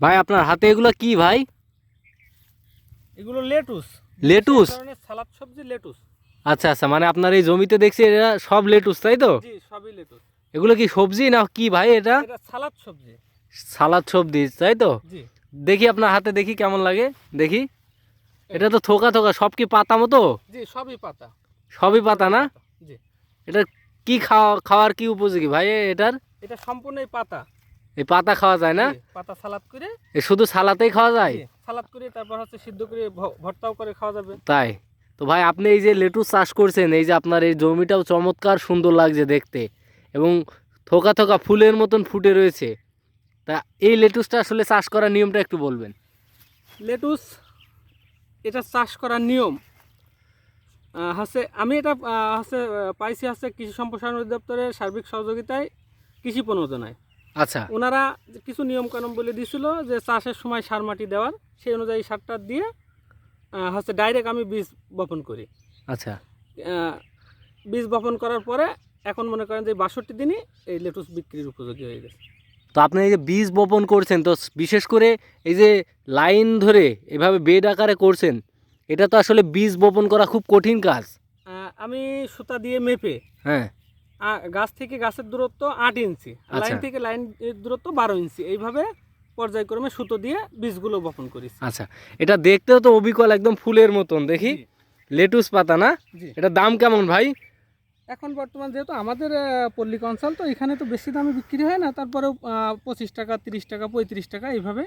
ভাই আপনার হাতে এগুলো কি ভাই? এগুলো লেটুস। লেটুস? সালাদ সবজি লেটুস। আচ্ছা আচ্ছা মানে আপনার এই জমিতে দেখছি এটা সব লেটুস তাই তো? জি সবই লেটুস। এগুলো কি সবজি না কি ভাই এটা? এটা সালাদ সবজি। সালাদ সবজি তাই তো? জি। দেখি আপনার হাতে দেখি কেমন লাগে দেখি। এটা তো থোকা থোকা সব কি পাতা মতো? জি সবই পাতা। সবই পাতা না? জি। এটা কি খাওয়া খাওয়ার কি উপযোগী ভাই এটার? এটা সম্পূর্ণই পাতা। এই পাতা খাওয়া যায় না? পাতা সালাদ করে এ শুধু সালাতেই খাওয়া যায়? সালাদ করে তারপর হচ্ছে সিদ্ধ করে ভর্তাও করে খাওয়া যাবে। তাই? তো ভাই আপনি এই যে লেটুস চাষ করছেন এই যে আপনার এই জমিটাও চমৎকার সুন্দর লাগছে দেখতে এবং থোকা থোকা ফুলের মতন ফুটে রয়েছে। তা এই লেটুসটা আসলে চাষ করার নিয়মটা একটু বলবেন। লেটুস এটা চাষ করার নিয়ম। হচ্ছে আমি এটা হচ্ছে পাইছি হচ্ছে কৃষি সম্প্রসারণ অধিদপ্তরের সার্বিক সহযোগিতায় কৃষি প্রণোদনায়। আচ্ছা। ওনারা কিছু নিয়ম কানুন বলে দিছিল যে চাষের সময় সার মাটি দেওয়ার সেই অনুযায়ী সারটা দিয়ে হচ্ছে ডাইরেক্ট আমি বীজ বপন করি। আচ্ছা। বীজ বপন করার পরে এখন মনে করেন যে বাষট্টি দিনই এই লেটুস বিক্রির উপযোগী হয়ে গেছে। তো আপনি এই যে বীজ বপন করছেন তো বিশেষ করে এই যে লাইন ধরে এভাবে বেড আকারে করছেন এটা তো আসলে বীজ বপন করা খুব কঠিন কাজ। আমি সুতা দিয়ে মেপে হ্যাঁ। গাছ থেকে গাছের দূরত্ব আট ইঞ্চি আচ্ছা। লাইন থেকে লাইন দূরত্ব বারো ইঞ্চি। এইভাবে পর্যায়ক্রমে সুতো দিয়ে বীজগুলো বপন করেছি। আচ্ছা এটা দেখতেও তো অবিকল একদম ফুলের মতন। দেখি লেটুস পাতা না? এটা দাম কেমন ভাই? এখন বর্তমান যেহেতু আমাদের আহ, পল্লী কনসাল তো এখানে তো বেশি দামে বিক্রি হয় না তারপরেও পঁচিশ টাকা তিরিশ টাকা পঁয়ত্রিশ টাকা এইভাবে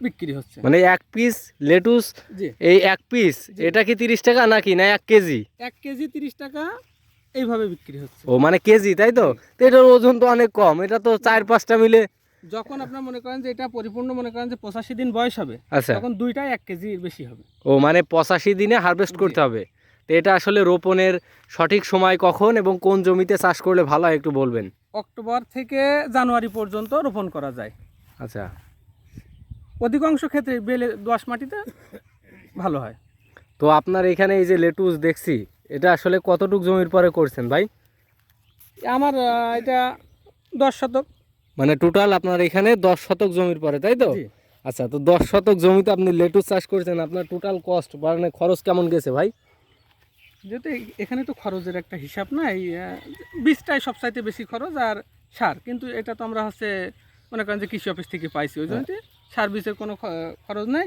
বিক্রি হচ্ছে। মানে এক পিস লেটুস এই এক পিস। এটা কি তিরিশ টাকা নাকি না এক কেজি? এক কেজি তিরিশ টাকা এইভাবে বিক্রি হচ্ছে। ও মানে কেজি তাই তো? তো এটার ওজন তো অনেক কম। এটা তো চার পাঁচটা মিলে। যখন আপনার মনে করেন যে এটা পরিপূর্ণ মনে করেন যে পঁচাশি দিন বয়স হবে আচ্ছা। তখন দুইটাই এক কেজির বেশি হবে। ও মানে পঁচাশি দিনে হারভেস্ট করতে হবে। তো এটা আসলে রোপণের সঠিক সময় কখন এবং কোন জমিতে চাষ করলে ভালো হয় একটু বলবেন? অক্টোবর থেকে জানুয়ারি পর্যন্ত রোপণ করা যায়। আচ্ছা। অধিকাংশ ক্ষেত্রে বেলে দোয়াশ মাটিতে ভালো হয়। তো আপনার এখানে এই যে লেটুস দেখছি এটা আসলে কতটুক জমির পরে করছেন ভাই? আমার এটা দশ শতক। মানে টোটাল আপনার এখানে দশ শতক জমির পরে তাই তো? আচ্ছা তো দশ শতক জমিতে আপনি লেটুস চাষ করছেন আপনার টোটাল কস্ট মানে খরচ কেমন গেছে ভাই? যেহেতু এখানে তো খরচের একটা হিসাব নাই বীজটাই সবচাইতে বেশি খরচ আর সার। কিন্তু এটা তো আমরা হচ্ছে মনে করেন যে কৃষি অফিস থেকে পাইছি ওই জন্য সার বীজের কোনো খরচ নাই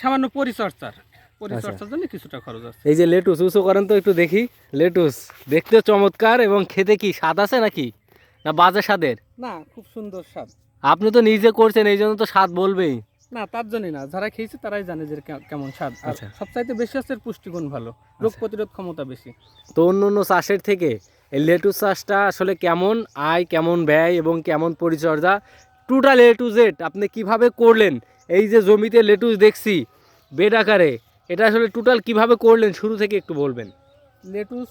সামান্য পরিচর্যার পরিচর্যার জন্য কিছুটা খরচ আছে। এই যে লেটুস উঁচু করেন তো একটু দেখি। লেটুস দেখতে চমৎকার এবং খেতে কি স্বাদ আছে নাকি? না বাজে স্বাদের? না খুব সুন্দর স্বাদ। আপনি তো নিজে করছেন এই জন্য তো স্বাদ বলবেই। না তার জন্যই না। যারা খেয়েছে তারাই জানে যে কে- কেমন স্বাদ। আচ্ছা। সবচাইতে বেশি হচ্ছে এর পুষ্টিগুণ ভালো। রোগ প্রতিরোধ ক্ষমতা বেশি। তো অন্য অন্য চাষের থেকে এই লেটুস চাষটা আসলে কেমন আয় কেমন ব্যয় এবং কেমন পরিচর্যা? টোটাল এ টু জেড আপনি কীভাবে করলেন? এই যে জমিতে লেটুস দেখছি বেড আকারে। এটা আসলে টোটাল কীভাবে করলেন? শুরু থেকে একটু বলবেন। লেটুস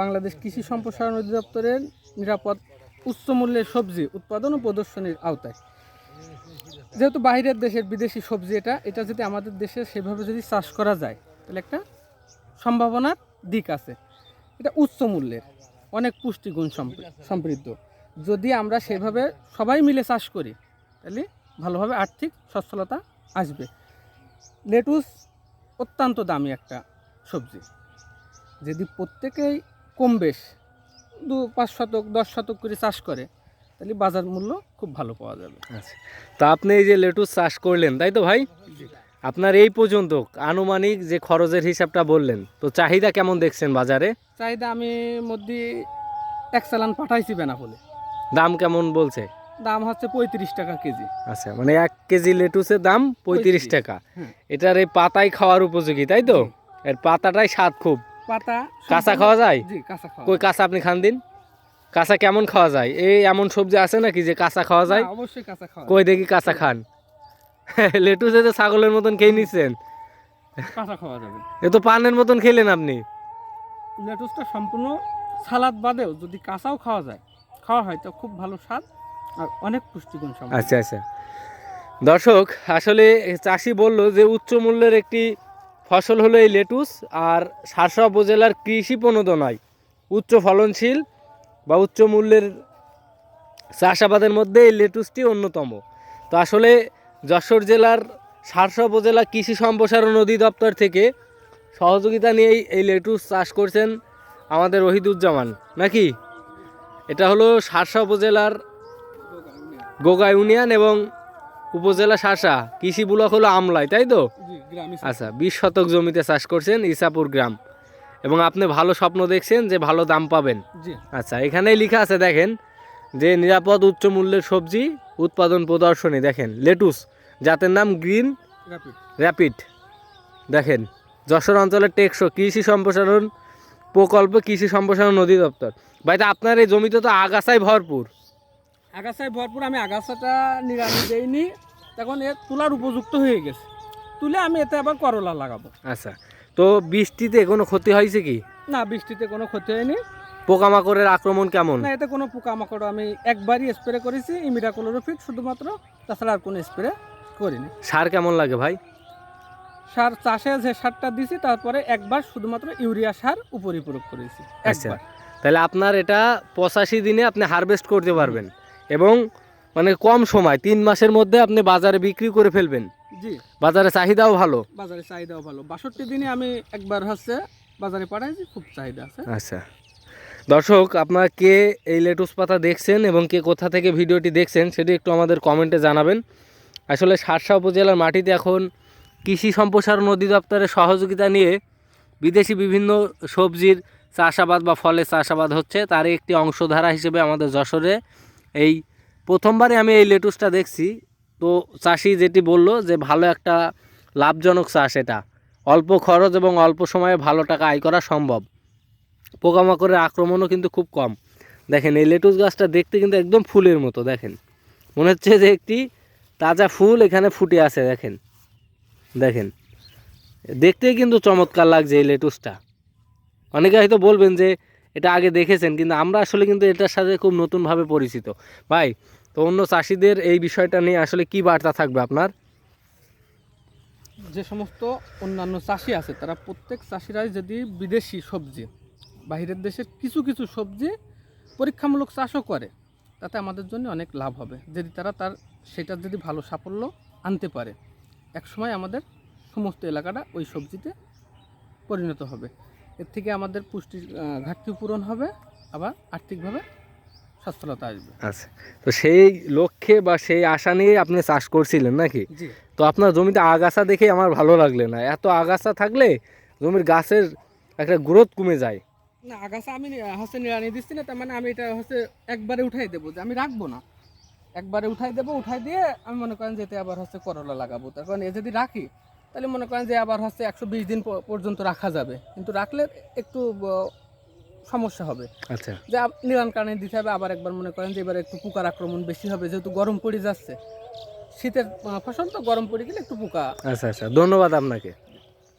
বাংলাদেশ কৃষি সম্প্রসারণ অধিদপ্তরের নিরাপদ উচ্চ মূল্যের সবজি উৎপাদন ও প্রদর্শনীর আওতায়। যেহেতু বাইরের দেশের বিদেশি সবজি এটা এটা যদি আমাদের দেশে সেভাবে যদি চাষ করা যায়, তাহলে একটা সম্ভাবনার দিক আছে। এটা উচ্চ মূল্যের, অনেক পুষ্টিগুণ সমৃদ্ধ। যদি আমরা সেভাবে সবাই মিলে চাষ করি, তাহলে ভালোভাবে আর্থিক সচ্ছলতা আসবে। লেটুস অত্যন্ত দামি একটা সবজি। যদি প্রত্যেকেই কম বেশ দু পাঁচ শতক দশ শতক করে চাষ করে তাহলে বাজার মূল্য খুব ভালো পাওয়া যাবে। আচ্ছা। তা আপনি এই যে লেটুস চাষ করলেন তাই তো ভাই? আপনার এই পর্যন্ত আনুমানিক যে খরচের হিসাবটা বললেন তো চাহিদা কেমন দেখছেন বাজারে? চাহিদা আমি মধ্যে এক চালান পাঠাইছি বেনাপোলে। দাম কেমন বলছে? দাম হচ্ছে পঁয়ত্রিশ টাকা কেজি। আচ্ছা মানে এক কেজি লেটুসের দাম পঁয়ত্রিশ টাকা। হ্যাঁ। এটার এই পাতাই খাওয়ার উপযোগী তাই তো? এর পাতাটাই স্বাদ খুব। পাতা কাঁচা খাওয়া যায়? কাঁচা কই কাঁচা আপনি খান দিন? কাঁচা কেমন খাওয়া যায়? এই এমন সবজি আছে নাকি যে কাঁচা খাওয়া যায়? অবশ্যই কাঁচা খাওয়া কই দেখি কাঁচা খান। লেটুসে যে ছাগলের মতন খেয়ে নিচ্ছেন কাঁচা খাওয়া যাবে। এ তো পানের মতন খেলেন আপনি। লেটুসটা সম্পূর্ণ সালাদ বাদেও যদি কাঁচাও খাওয়া যায় খাওয়া হয় তো খুব ভালো স্বাদ। অনেক পুষ্টিগুণ আচ্ছা আচ্ছা। দর্শক, আসলে চাষি বলল যে উচ্চ মূল্যের একটি ফসল হলো এই লেটুস আর সারসা উপজেলার কৃষি প্রণোদনায় উচ্চ ফলনশীল বা উচ্চ মূল্যের চাষাবাদের মধ্যে এই লেটুসটি অন্যতম। তো আসলে যশোর জেলার সারসা উপজেলা কৃষি সম্প্রসারণ অধিদপ্তর থেকে সহযোগিতা নিয়েই এই লেটুস চাষ করছেন আমাদের রহিদুজ্জামান। নাকি? এটা হলো সারসা উপজেলার গোগা ইউনিয়ন এবং উপজেলা শাসা। কৃষি ব্লক হলো আমলাই তাই তো? আচ্ছা বিশ শতক জমিতে চাষ করছেন ইসাপুর গ্রাম। এবং আপনি ভালো স্বপ্ন দেখছেন যে ভালো দাম পাবেন। আচ্ছা এখানেই লেখা আছে দেখেন যে নিরাপদ উচ্চ মূল্যের সবজি উৎপাদন প্রদর্শনী দেখেন লেটুস জাতের নাম গ্রিন র্যাপিড। দেখেন যশোর অঞ্চলের টেকসো কৃষি সম্প্রসারণ প্রকল্প কৃষি সম্প্রসারণ অধিদপ্তর। ভাইটা আপনার এই জমিতে তো আগাছাই ভরপুর। আগাছায় ভরপুর আমি আগাছাটা নিরামি দেইনি। তখন এ তোলার উপযুক্ত হয়ে গেছে। তুলে আমি এতে আবার করলা লাগাবো। আচ্ছা তো বৃষ্টিতে কোনো ক্ষতি হয়েছে কি? না বৃষ্টিতে কোনো ক্ষতি হয়নি। পোকামাকড়ের আক্রমণ কেমন? না এতে কোনো পোকামাকড় আমি একবারই স্প্রে করেছি ইমিডাক্লোরোফিট শুধুমাত্র তাছাড়া আর কোনো স্প্রে করিনি। সার কেমন লাগে ভাই? সার চাষে যে সারটা দিছি তারপরে একবার শুধুমাত্র ইউরিয়া সার উপরি প্রয়োগ করেছি আচ্ছা তাহলে আপনার এটা পঁচাশি দিনে আপনি হারভেস্ট করতে পারবেন। এবং মানে কম সময় তিন মাসের মধ্যে আপনি বাজারে বিক্রি করে ফেলবেন। জি। বাজারে চাহিদাও ভালো। বাজারে চাহিদাও ভালো। বাষট্টি দিনে আমি একবার হচ্ছে বাজারে পাঠাইছি খুব চাহিদা আছে। আচ্ছা। দর্শক আপনারা কে এই লেটুস পাতা দেখছেন এবং কে কোথা থেকে ভিডিওটি দেখছেন সেটি একটু আমাদের কমেন্টে জানাবেন। আসলে সারসা উপজেলার মাটিতে এখন কৃষি সম্প্রসারণ অধিদপ্তরের সহযোগিতা নিয়ে বিদেশি বিভিন্ন সবজির চাষাবাদ বা ফলের চাষাবাদ হচ্ছে। তার একটি অংশধারা হিসেবে আমাদের যশোরে এই প্রথমবারে আমি এই লেটুসটা দেখছি। তো চাষি যেটি বলল যে ভালো একটা লাভজনক চাষ এটা। অল্প খরচ এবং অল্প সময়ে ভালো টাকা আয় করা সম্ভব। পোকামাকড়ের আক্রমণও কিন্তু খুব কম। দেখেন, এই লেটুস গাছটা দেখতে কিন্তু একদম ফুলের মতো, দেখেন। মনে হচ্ছে যে একটি তাজা ফুল এখানে ফুটে আছে, দেখেন। দেখেন, দেখতেই কিন্তু চমৎকার লাগছে এই লেটুসটা। অনেকে হয়তো বলবেন যে এটা আগে দেখেছেন, কিন্তু আমরা আসলে কিন্তু এটার সাথে খুব নতুনভাবে পরিচিত। ভাই, তো অন্য চাষিদের এই বিষয়টা নিয়ে আসলে কি বার্তা থাকবে আপনার? যে সমস্ত অন্যান্য চাষি আছে, তারা প্রত্যেক চাষিরাই যদি বিদেশি সবজি বাইরের দেশের কিছু কিছু সবজি পরীক্ষামূলক চাষও করে, তাতে আমাদের জন্য অনেক লাভ হবে। যদি তারা তার সেটা যদি ভালো সাফল্য আনতে পারে, একসময় আমাদের সমস্ত এলাকাটা ওই সবজিতে পরিণত হবে। এর থেকে আমাদের পুষ্টির ঘাটতি পূরণ হবে আবার আর্থিকভাবে সচ্ছলতা আসবে। আচ্ছা। তো সেই লক্ষ্যে বা সেই আশা নিয়ে আপনি চাষ করছিলেন নাকি? তো আপনার জমিতে আগাছা দেখে আমার ভালো লাগলে না। এত আগাছা থাকলে জমির গাছের একটা গ্রোথ কমে যায়। না আগাছা আমি হচ্ছে নিড়ানি দিচ্ছি না তার মানে আমি এটা হচ্ছে একবারে উঠাই দেবো যে আমি রাখব না। একবারে উঠাই দেবো উঠাই দিয়ে আমি মনে করেন যেতে আবার হচ্ছে করলা লাগাবো। তার কারণ এ যদি রাখি তাহলে মনে করেন যে আবার হচ্ছে একশো বিশ দিন পর্যন্ত রাখা যাবে। কিন্তু রাখলে একটু সমস্যা হবে। আচ্ছা। যে নিরান কারণে দিতে হবে আবার একবার মনে করেন যে এবার একটু পোকার আক্রমণ বেশি হবে যেহেতু গরম পড়ে যাচ্ছে। শীতের ফসল তো গরম পড়ে গেলে একটু পোকা আচ্ছা আচ্ছা। ধন্যবাদ আপনাকে।